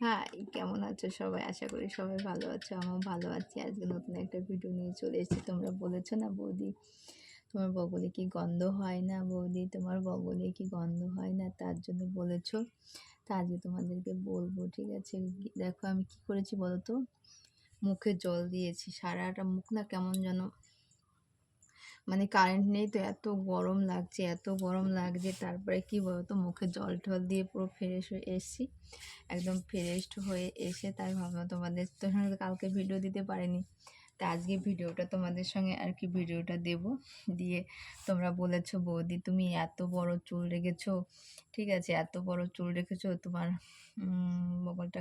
High কেমন আছো সবাই? আশা করি সবাই ভালো আছো, আমিও ভালো আছি। আজকে নতুন একটা ভিডিও নিয়ে চলে এসেছি। তোমরা বলেছ না বৌদি? তোমার বগলে কি গন্ধ হয় না বৌদি? তোমার বগলে কি গন্ধ হয় না? তার জন্য বলেছ। তা আজকে তোমাদেরকে বলব, ঠিক আছে? দেখো আমি কি করেছি বলো তো? মুখে জল দিয়েছি। সারাটা মুখ না কেমন যেন মানে কারেন্ট নেই তো এত গরম লাগছে, এত গরম লাগছে, তারপরে কি বলতো, মুখে জল টল দিয়ে পুরো ফ্রেশ হয়ে এসেছি। একদম ফ্রেশড হয়ে এসে তাই ভাবলাম তোমাদের তো সঙ্গে কালকে ভিডিও দিতে পারিনি। তা আজকে ভিডিওটা তোমাদের সঙ্গে আর কি ভিডিওটা দেব। দিয়ে তোমরা বলেছ, বৌদি, তুমি এত বড় চুল রেখেছো, ঠিক আছে, এত বড় চুল রেখেছো, তোমার বগলটা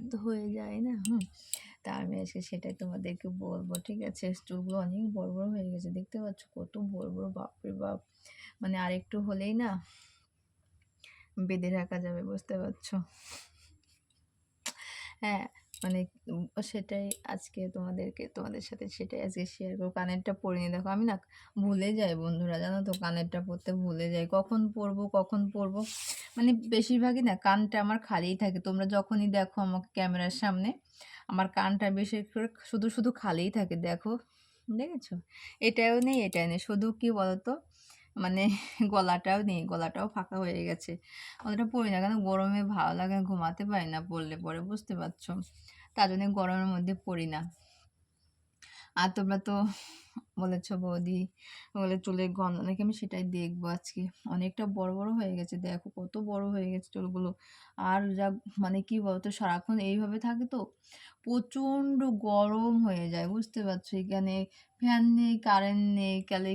গন্ধ হয়ে যায়, না? হুম? তা আমি আজকে সেটাই তোমাদেরকে বলব, ঠিক আছে? স্টুলগুলো অনেক বড় বড় হয়ে গেছে, দেখতে পাচ্ছ কত বড় বড়, বাপরে বাপ! মানে আরেকটু হলেই না বেঁধে রাখা যাবে, বুঝতে পারছ? হ্যাঁ মানে সেটাই আজকে তোমাদেরকে, তোমাদের সাথে সেটাই আজকে শেয়ার করব। কানেরটা পরিনি দেখো, আমি না ভুলে যাই বন্ধুরা, জানো তো কানেরটা পরতে ভুলে যাই। কখন পরবো কখন পরবো? মানে বেশিরভাগই না কানটা আমার খালিই থাকে। তোমরা যখনই দেখো আমাকে ক্যামেরার সামনে, আমার কানটা বেশি করে শুধু শুধু খালিই থাকে, দেখো। দেখেছ? এটাও নেই এটাও নেই। শুধু কি বলতো? মানে গলাটাও নেই, গলাটাও ফাঁকা হয়ে গেছে। অতটা পড়ি না, কেন গরমে ভালো লাগে, ঘুমাতে পারি না পড়লে পরে, বুঝতে পারছ? তার জন্য গরমের মধ্যে পড়ি না। আর তোমরা তো বলেছ বৌদি, বলে চুলের গন্ধ। নাকি আমি সেটাই দেখব আজকে। অনেকটা বড় বড় হয়ে গেছে। দেখো কত বড় হয়ে গেছে চুলগুলো। আর যা মানে কি বলতো, সারাক্ষণ এইভাবে থাকে তো, প্রচণ্ড গরম হয়ে যায়, বুঝতে পারছ? এখানে ফ্যান নেই, কারেন্ট নেই কালে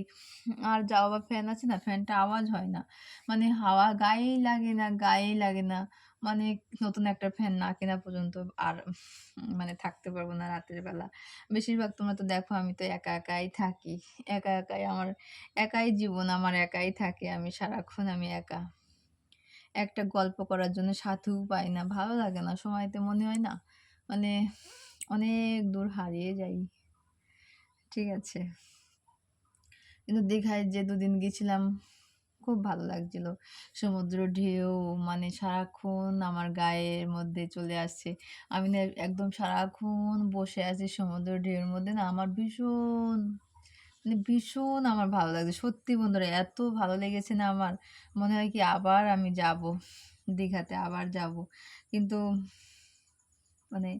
আর যাওয়া বা ফ্যান আছে না, ফ্যানটা আওয়াজ হয় না। মানে হাওয়া গায়েই লাগে না, গায়েই লাগে না। মানে নতুন একটা ফ্যান না কেনা পর্যন্ত আর মানে থাকতে পারব না রাতের বেলা। বেশিরভাগ তোমরা তো দেখো, আমি তো একা একাই থাকি, একা একাই আমার, একাই জীবন আমার একাই থাকে, আমি সারাক্ষণ আমি একা। একটা গল্প করার জন্য সাথু পাই না, ভালো লাগে না, সময়তে মনে হয় না মানে অনেক দূর হারিয়ে যাই। ঠিক আছে। কিন্তু দীঘায় যে দুদিন গেছিলাম খুব ভালো লাগছিল। সমুদ্র ঢেউ মানে সারাক্ষণ আমার গায়ের মধ্যে চলে আসছে। আমি না একদম সারাক্ষণ বসে আছি সমুদ্র ঢেউয়ের মধ্যে না, আমার ভীষণ মানে ভীষণ আমার ভালো লাগছে। সত্যি বন্ধুরা, এত ভালো লেগেছে না আমার। মনে হয় কি আবার আমি যাব, দীঘাতে আবার যাব। কিন্তু মানে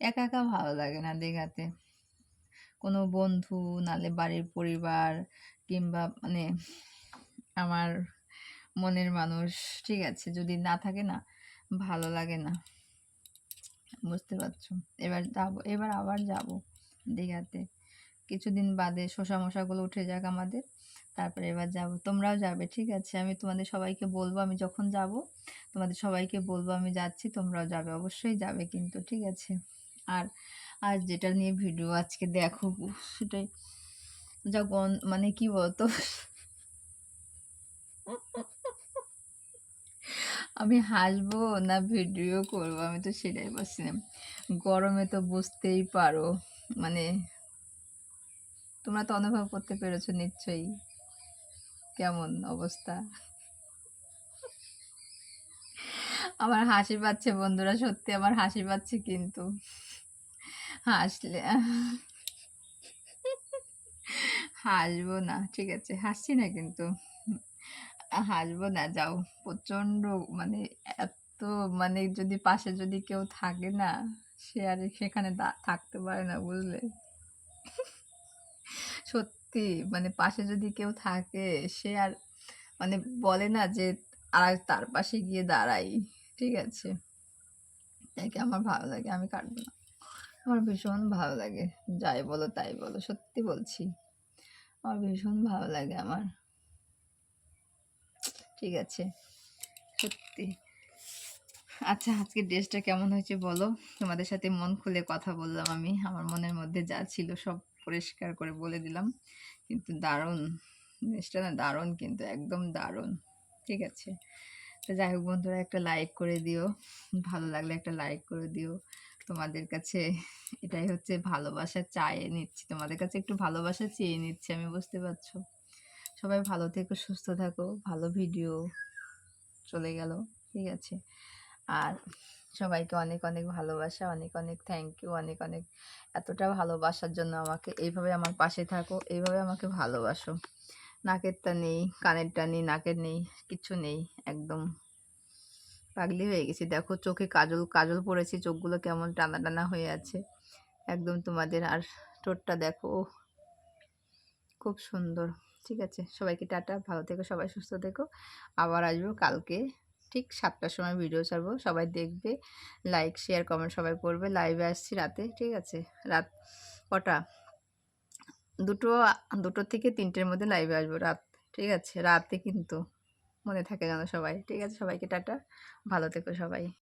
একা একা ভালো লাগে না দীঘাতে। কোনো বন্ধু, নালে বাড়ির পরিবার কিংবা মানে আমার মনের মানুষ, ঠিক আছে? যদি না থাকে না, ভালো লাগে না। বুঝতে পারছ? এবার যাব, এবার আবার যাব দীঘাতে। কিছুদিন বাদে শোষা মশাগুলো উঠে যাক আমাদের, তারপরে এবার যাব। তোমরাও যাবে, ঠিক আছে? আমি তোমাদের সবাইকে বলব, আমি যখন যাব, তোমাদের সবাইকে বলব, আমি যাচ্ছি, তোমরাও যাবে। অবশ্যই যাবে কিন্তু, ঠিক আছে? আর আর যেটা নিয়ে ভিডিও আজকে দেখো, সেটাই। যা মানে কি বলতো? আমি হাসবো না ভিডিও করব, আমি তো সেটাই বলছিলাম গরমে তো বুঝতেই পারো মানে তোমরা তো অনুভব করতে পেরেছ নিশ্চয়ই, কেমন অবস্থা? আমার হাসি পাচ্ছে বন্ধুরা, সত্যি আমার হাসি পাচ্ছে কিন্তু। হাসলে হাসবো না, ঠিক আছে, হাসছি না কিন্তু। হাসবো না, যাও। প্রচণ্ড মানে এত মানে যদি পাশে যদি কেউ থাকে না, সে আর সেখানে থাকতে পারে না বুঝলে? সত্যি মানে পাশে যদি কেউ থাকে, সে আর মানে বলে না যে আর তার পাশে গিয়ে দাঁড়াই, ঠিক আছে? তাই আমার ভালো লাগে, আমি কাটবো না। আমার ভীষণ ভালো লাগে, যাই বলো তাই বলো, সত্যি বলছি। আমার ভীষণ ভালো লাগে আমার। ঠিক আছে, সত্যি। আচ্ছা আজকে ড্রেসটা কেমন হয়েছে বলো? তোমাদের সাথে মন খুলে কথা বললাম আমি। আমার মনের মধ্যে যা ছিল সব পরিষ্কার করে বলে দিলাম। কিন্তু দারুণ ড্রেসটা না দারুণ কিন্তু, একদম দারুণ। ঠিক আছে? তো যাই হোক বন্ধুরা, একটা লাইক করে দিও। ভালো লাগলে একটা লাইক করে দিও। তোমাদের কাছে এটাই হচ্ছে ভালোবাসা, চাইয়ে নিচ্ছি। তোমাদের কাছে একটু ভালোবাসা চেয়ে নিচ্ছি, আমি বুঝতে পারছ? সবাই ভালো থেকো, সুস্থ থাকো, ভালো ভিডিও চলে গেল, ঠিক আছে। আর সবাইকে অনেক অনেক ভালোবাসা, অনেক অনেক থ্যাংক ইউ অনেক অনেক এতটা ভালোবাসার জন্য আমাকে এইভাবে আমার পাশে থাকো, এইভাবে আমাকে ভালোবাসো। নাকেরটা নেই, কানেরটা নেই, নাকের নেই কিচ্ছু নেই, একদম পাগলি হয়ে গেছি। দেখো চোখে কাজল কাজল পড়েছি, চোখগুলো কেমন টানা টানা হয়ে আছে। একদম তোমাদের আর ঠোঁটটা দেখো খুব সুন্দর। ঠিক আছে, সবাইকে টাটা, ভালো থেকো, সবাই সুস্থ থেকো। আবার আসব কালকে, ঠিক সাতটার সময় ভিডিও ছাড়বো, সবাই দেখবে লাইক শেয়ার কমেন্ট সবাই করবে। লাইভে আসছি রাতে, ঠিক আছে? রাত কটা? দুটো দুটো থেকে তিনটের মধ্যে লাইভে আসব রাত, ঠিক আছে? রাতে কিন্তু মনে থাকে যেন সবাই, ঠিক আছে? সবাইকে টাটা, ভালো থেকো সবাই।